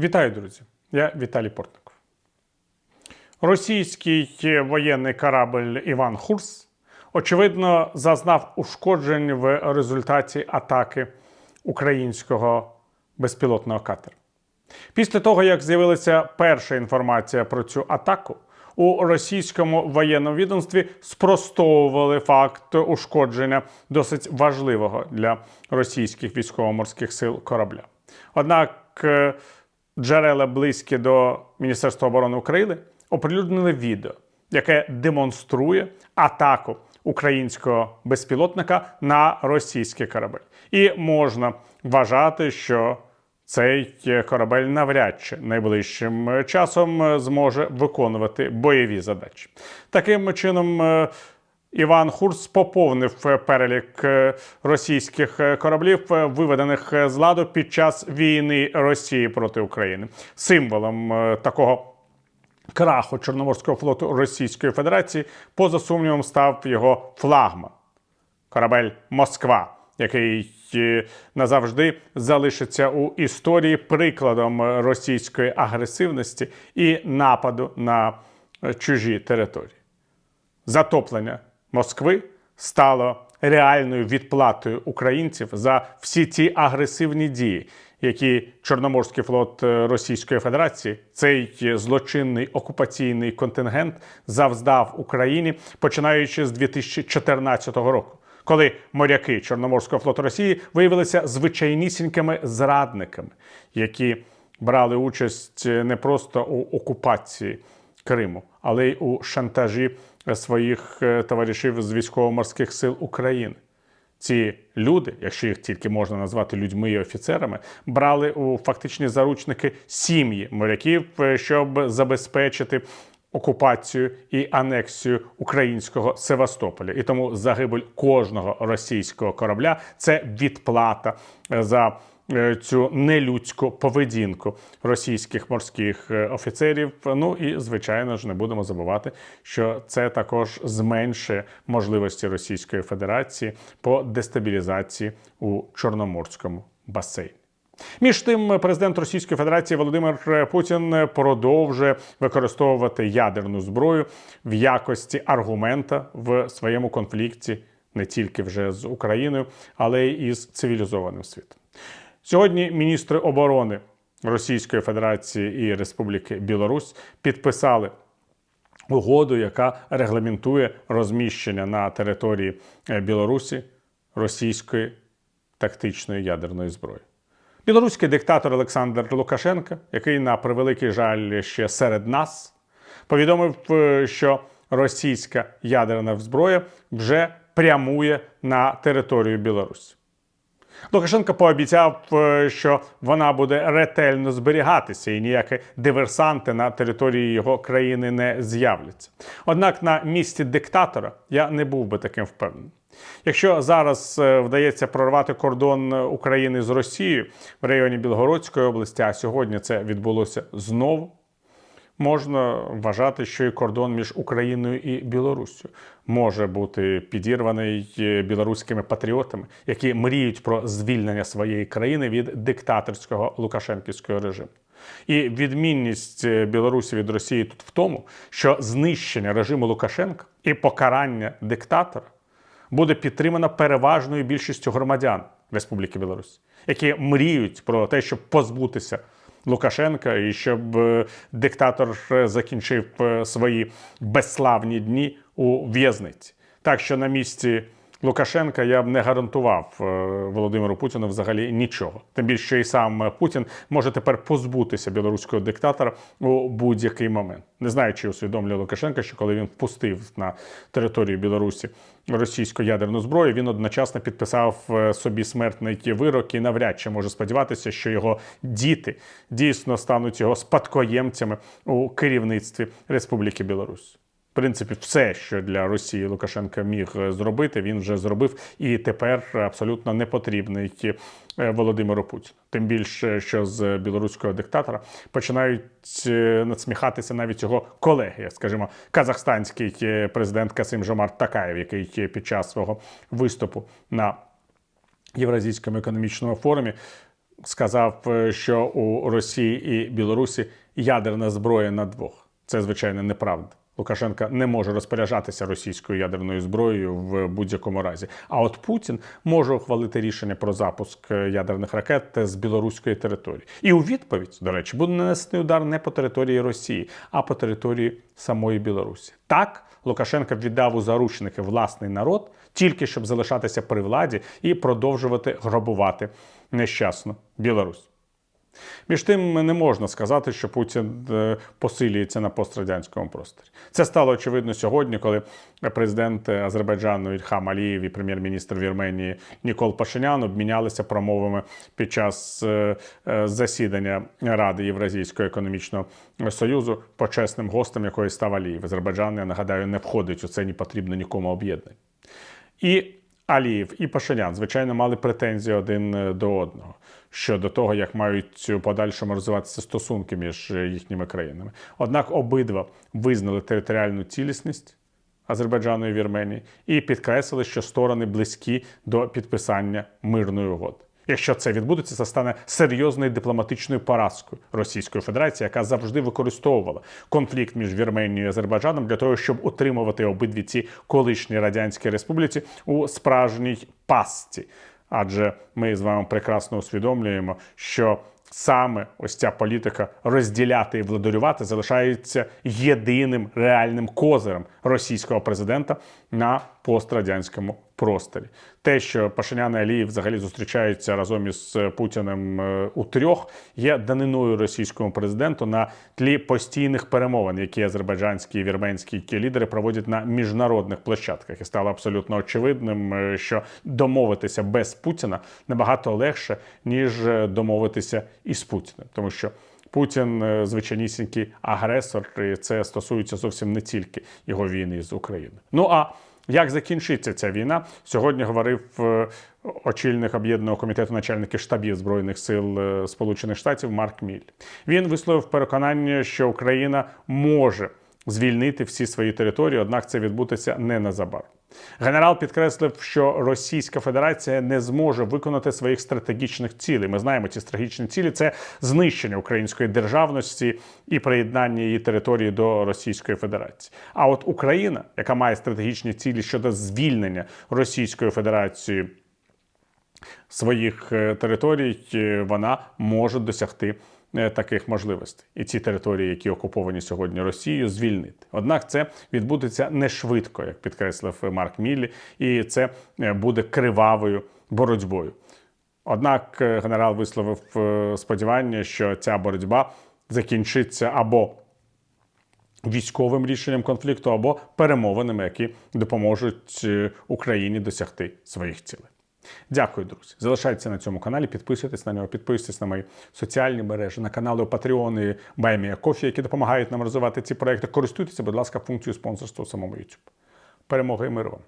Вітаю, друзі! Я Віталій Портников. Російський воєнний корабль Іван Хурс, очевидно, зазнав ушкоджень в результаті атаки українського безпілотного катера. Після того, як з'явилася перша інформація про цю атаку, у російському воєнному відомстві спростовували факт ушкодження досить важливого для російських військово-морських сил корабля. Однак е, джерела близькі до Міністерства оборони України оприлюднили відео, яке демонструє атаку українського безпілотника на російський корабель. І можна вважати, що цей корабель навряд чи найближчим часом зможе виконувати бойові задачі. Таким чином, е, Іван Хурс поповнив перелік е, російських кораблів, е, виведених з ладу під час війни Росії проти України. Символом е, такого краху Чорноморського флоту Російської Федерації, поза сумнівом, став його флагман корабель Москва, який е, назавжди залишиться у історії прикладом російської агресивності і нападу на е, чужі території. Затоплення Москви стало реальною відплатою українців за всі ті агресивні дії, які Чорноморський флот е, Російської Федерації, цей злочинний окупаційний контингент, завздав Україні починаючи з 2014 року. Коли моряки Чорноморського флоту Росії виявилися звичайнісінькими зрадниками, які брали участь не просто у окупації Криму, але й у шантажі своїх е, товаришів з військово-морських сил України. Ці люди, якщо їх тільки можна назвати людьми і офіцерами, брали у фактичні заручники сім'ї моряків, е, щоб забезпечити окупацію і анексію українського Севастополя. І тому загибель кожного російського корабля це відплата е, за е, цю нелюдську поведінку російських морських е, офіцерів. Ну і звичайно ж не будемо забувати, що це також зменшує можливості Російської Федерації по дестабілізації у Чорноморському басейні. Між тим, президент Російської Федерації Володимир Путін продовжує використовувати ядерну зброю в якості аргумента в своєму конфлікті не тільки вже з Україною, але й із цивілізованим світом. Сьогодні міністри оборони Російської Федерації і Республіки Білорусь підписали угоду, яка регламентує розміщення на території е, Білорусі російської тактичної ядерної зброї. Білоруський диктатор Олександр Лукашенко, який на превеликий жаль ще серед нас, повідомив, е, що російська ядерна зброя вже прямує на територію Білорусі. Лукашенко пообіцяв, е, що вона буде ретельно зберігатися і ніякі диверсанти на території його країни не з'являться. Однак на місці диктатора я не був би таким впевненим. Якщо зараз е, вдається прорвати кордон України з Росією в районі Білгородської області, а сьогодні це відбулося знову. Можна вважати, що і кордон між Україною і Білоруссю може бути підірваний е, білоруськими патріотами, які мріють про звільнення своєї країни від диктаторського лукашенківського режиму. І відмінність е, Білорусі від Росії тут в тому, що знищення режиму Лукашенка і покарання диктатора буде підтримано переважною більшістю громадян Республіки Білорусь, які мріють про те, щоб позбутися Лукашенка і щоб е, диктатор закінчив е, свої безславні дні у в'язниці. Так що на місці. Лукашенка я б не гарантував Володимиру Путіну взагалі нічого. Тим більше що і сам Путін може тепер позбутися білоруського диктатора у будь-який момент. Не знаю, чи усвідомлює Лукашенка, що коли він впустив на територію Білорусі російську ядерну зброю, він одночасно підписав собі смертний вирок і навряд чи може сподіватися, що його діти дійсно стануть його спадкоємцями у керівництві Республіки Білорусь. Принципі, все, що для Росії Лукашенка міг зробити, він вже зробив і тепер абсолютно не потрібний е, Володимиру Путіну. Тим більше, що з білоруського диктатора починають е, надсміхатися навіть його колеги, скажімо, казахстанський е, президент Касим Жомарт Такаєв, який під час свого виступу на Євразійському економічному форумі сказав, е, що у Росії і Білорусі ядерна зброя на двох. Це звичайно неправда. Лукашенка не може розпоряджатися російською ядерною зброєю в будь-якому разі. А от Путін може ухвалити рішення про запуск е, ядерних ракет з білоруської території. І у відповідь, до речі, буде нанесений удар не по території Росії, а по території самої Білорусі. Так Лукашенко віддав у заручники власний народ, тільки щоб залишатися при владі і продовжувати грабувати нещасну Білорусь. Між тим не можна сказати, що Путін е, посилюється на пострадянському просторі. Це стало очевидно сьогодні, коли президент Азербайджану Ільхам Алієв і прем'єр-міністр Вірменії Нікол Пашинян обмінялися промовами під час е, е, засідання Ради Євразійського економічного союзу почесним гостем, якої став Алієв. Азербайджан, я нагадаю, не входить у це ні потрібно нікому об'єднання. І Алієв і Пашинян, звичайно, мали претензії один е, до одного щодо того, як мають у подальшому розвиватися стосунки між е, їхніми країнами. Однак обидва визнали територіальну цілісність Азербайджану і Вірменії і підкреслили, що сторони близькі до підписання мирної угоди. Якщо це відбудеться, це стане серйозною дипломатичною поразкою Російської Федерації, яка завжди використовувала конфлікт між Вірменією і Азербайджаном для того, щоб утримувати обидві ці колишні радянські республіці у справжній пастці. Адже ми з вами прекрасно усвідомлюємо, що саме ось ця політика розділяти і владарювати залишається єдиним реальним козирем російського президента на пострадянському просторі. Те, що Пашинян і Алієв взагалі зустрічаються разом із Путіним е, у трьох, є даниною російському президенту на тлі постійних перемовин, які азербайджанські і вірменські лідери проводять на міжнародних площадках. І стало абсолютно очевидним, е, що домовитися без Путіна набагато легше ніж е, домовитися із Путіним, тому що. Путін е, звичайнісінький агресор, і це стосується зовсім не тільки його війни з Україною. Ну а як закінчиться ця війна? Сьогодні говорив е, очільник об'єднаного комітету начальників штабів збройних сил е, Сполучених Штатів Марк Міль. Він висловив переконання, що Україна може звільнити всі свої території однак це відбудеться не незабаром. Генерал підкреслив, що Російська Федерація не зможе виконати своїх стратегічних цілей. Ми знаємо, ці стратегічні цілі це знищення української державності і приєднання її території до Російської Федерації. А от Україна, яка має стратегічні цілі щодо звільнення Російської Федерації своїх е, територій, е, вона може досягти. Е, Таких можливостей і ці території, які окуповані сьогодні Росією, звільнити. Однак це відбудеться не швидко, як підкреслив Марк Міллі, і це е, буде кривавою боротьбою. Однак е, генерал висловив сподівання, що ця боротьба закінчиться або військовим рішенням конфлікту, або перемовинами, які допоможуть Україні досягти своїх цілей. Дякую, друзі. Залишайтеся на цьому каналі, підписуйтесь на нього, підписуйтесь на мої соціальні мережі, на канали Patreon і Баймія Кофі, які допомагають нам розвивати ці проекти. Користуйтеся, будь ласка, функцією спонсорства у самому YouTube. Перемоги і миру вам!